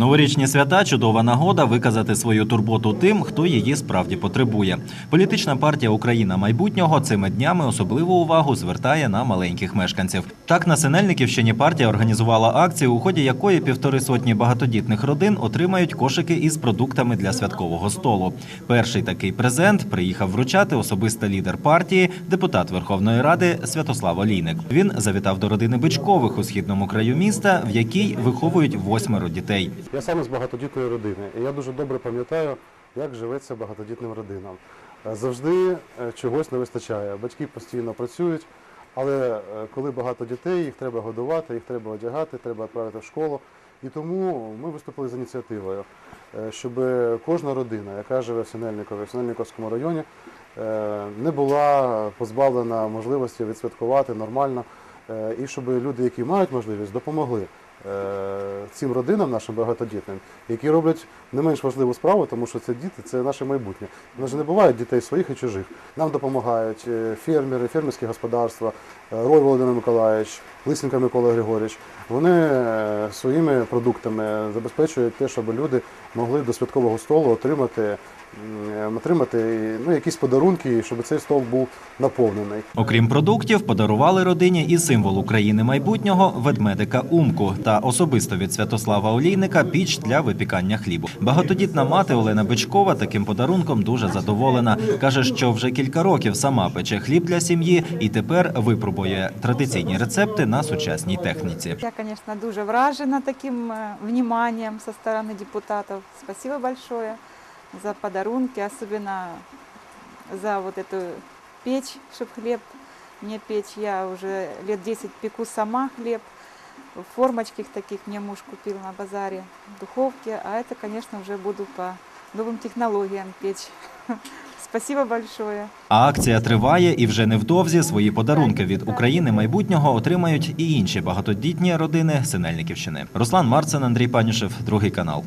Новорічні свята чудова нагода виказати свою турботу тим, хто її справді потребує. Політична партія Україна майбутнього цими днями особливу увагу звертає на маленьких мешканців. Так на Синельниківщині партія організувала акцію, у ході якої півтори сотні багатодітних родин отримають кошики із продуктами для святкового столу. Перший такий презент приїхав вручати особисто лідер партії, депутат Верховної Ради Святослав Олійник. Він завітав до родини Бичкових у східному краю міста, в якій виховують восьмеро дітей. Я саме з багатодітної родини, і я дуже добре пам'ятаю, як живеться багатодітним родинам. Е, Завжди е, чогось не вистачає. Батьки постійно працюють, але е, коли багато дітей, їх треба годувати, їх треба одягати, треба відправити в школу. І тому ми виступили з ініціативою, щоб кожна родина, яка живе в Синельникові, в Синельниковському районі, не була позбавлена можливості відсвяткувати нормально, і щоб люди, які мають можливість, допомогли цим родинам, нашим багатодітним, які роблять не менш важливу справу, тому що це діти, це наше майбутнє. У нас же не буває дітей своїх і чужих. Нам допомагають е, фермери, фермерські господарства, е, Рой Володимир Миколаївич, Лисенко Микола Григорійович. Вони е, своїми продуктами забезпечують те, щоб люди могли до святкового столу отримати, отримати ну, якісь подарунки, щоб цей стол був наповнений. Окрім продуктів, подарували родині і символ України майбутнього ведмедика Умку та особисто від Святослава Олійника піч для випікання хлібу. Багатодітна мати Олена Бичкова таким подарунком дуже задоволена. каже, що вже кілька років сама пече хліб для сім'ї і тепер випробує традиційні рецепти на сучасній техніці. Я, конечно, дуже вражена таким э, вниманием со стороны депутатов. Спасибо большое за подарунки, особенно за вот эту печь, чтобы хлеб мне печь. Я уже лет 10 пеку сама хлеб. В формочках таких мне муж купил на базаре, духовки. А это, конечно, уже буду по новым технологиям печь. Спасибо большое. А акція триває і вже невдовзі свої подарунки від України майбутнього отримають і інші багатодітні родини Синельниківщини. Руслан Марцин, Андрій Панюшев, другий канал.